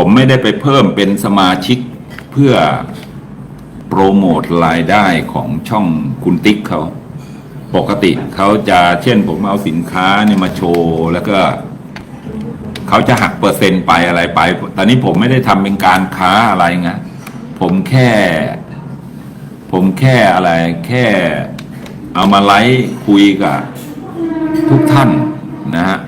ผมไม่ได้ไปเพิ่มเป็นสมาชิกเพื่อโปรโมทรายได้ของช่องคุณติ๊กเขาปกติเขาจะเช่นผมเอาสินค้าเนี่ยมาโชว์แล้วก็เขาจะหักเปอร์เซ็นต์ไปอะไรไป ตอนนี้ผมไม่ได้ทำเป็นการค้าอะไรไงผมแค่ ผมแค่อะไร แค่เอามาไลฟ์คุยกับทุกท่านนะฮะ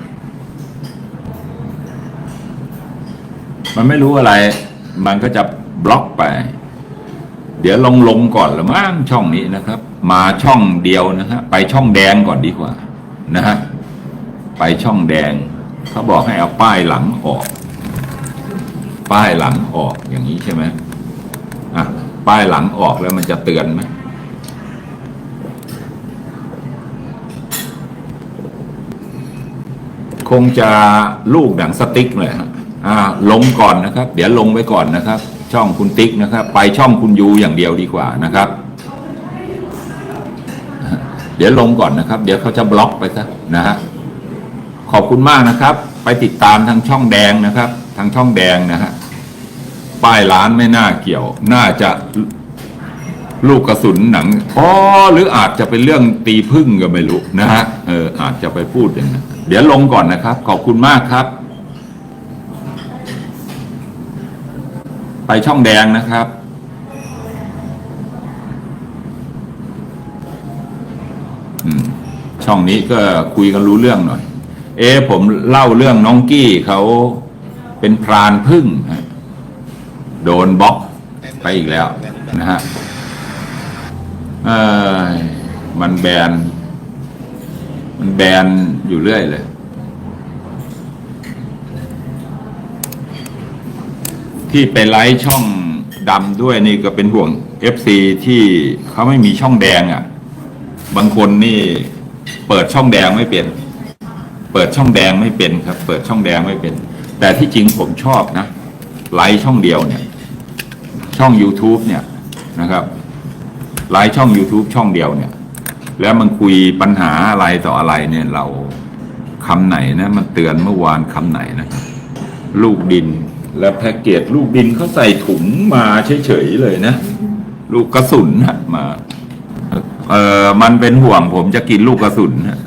มันไม่รู้อะไร มันก็จะบล็อกไป เดี๋ยวลงลงก่อนละมั้งช่องนี้นะครับ มาช่องเดียวนะฮะไปช่องแดงก่อนดีกว่านะฮะไปช่องแดงเขาบอกให้เอาป้ายหลังออก ป้ายหลังออกอย่างนี้ใช่ไหมอะป้ายหลังออกแล้วมันจะเตือนไหมคงจะลูกหนังสติ๊กเลยฮะ ลงก่อนนะครับ เดี๋ยวลงไปก่อนนะครับ ช่องคุณติ๊กนะครับ ไปช่องคุณยูอย่างเดียวดีกว่านะครับ เดี๋ยวลงก่อนนะครับ เดี๋ยวเขาจะบล็อกไปซะนะฮะขอบคุณมากนะครับ ไปติดตามทางช่องแดงนะครับ ทางช่องแดงนะฮะป้ายร้านไม่น่าเกี่ยว น่าจะลูกกระสุนหนังอ๋อหรืออาจจะเป็นเรื่องตีพึ่งก็ไม่รู้นะฮะเอออาจจะไปพูดอย่างนั้นเดี๋ยวลงก่อนนะครับ ขอบคุณมากครับ ไปช่องแดงนะครับอืมช่องนี้ก็คุยกันรู้เรื่องหน่อย เอ๊ผมเล่าเรื่องน้องกี้เขาเป็นพรานพึ่งโดนบล็อกไปอีกแล้วนะฮะมันแบน มันแบนอยู่เรื่อยเลย ที่ไปไลฟ์ช่องดำด้วยนี่ก็เป็นห่วง FC ที่เขาไม่มีช่องแดงอะ่ะ บางคนนี่เปิดช่องแดงไม่เป็น เปิดช่องแดงไม่เป็นครับ เปิดช่องแดงไม่เป็น แต่ที่จริงผมชอบนะ ไลฟ์ช่องเดียวเนี่ย ช่อง YouTube เนี่ยนะครับไลฟ์ช่อง YouTube ช่องเดียวเนี่ย แล้วมันคุยปัญหาอะไรต่ออะไรเนี่ยเราคำไหนนะ มันเตือนเมื่อวานคำไหนนะครับ ลูกดิน แล้วแพ็กเกจลูกดินเขาใส่ถุงมาเฉยๆเลยนะ ลูกกระสุนฮะมาเออมันเป็นห่วงผมจะกินลูกกระสุนฮะ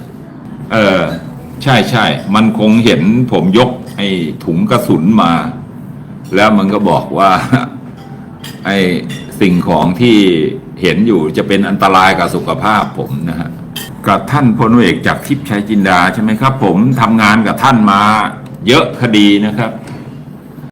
เออ ใช่ใช่มันคงเห็นผมยกไอ้ถุงกระสุนมา แล้วมันก็บอกว่า ไอ้สิ่งของที่เห็นอยู่จะเป็นอันตรายกับสุขภาพผมนะฮะกับท่านพลเอกจากทิพย์ชัยจินดาใช่ไหมครับ ผมทำงานกับท่านมาเยอะคดีนะครับ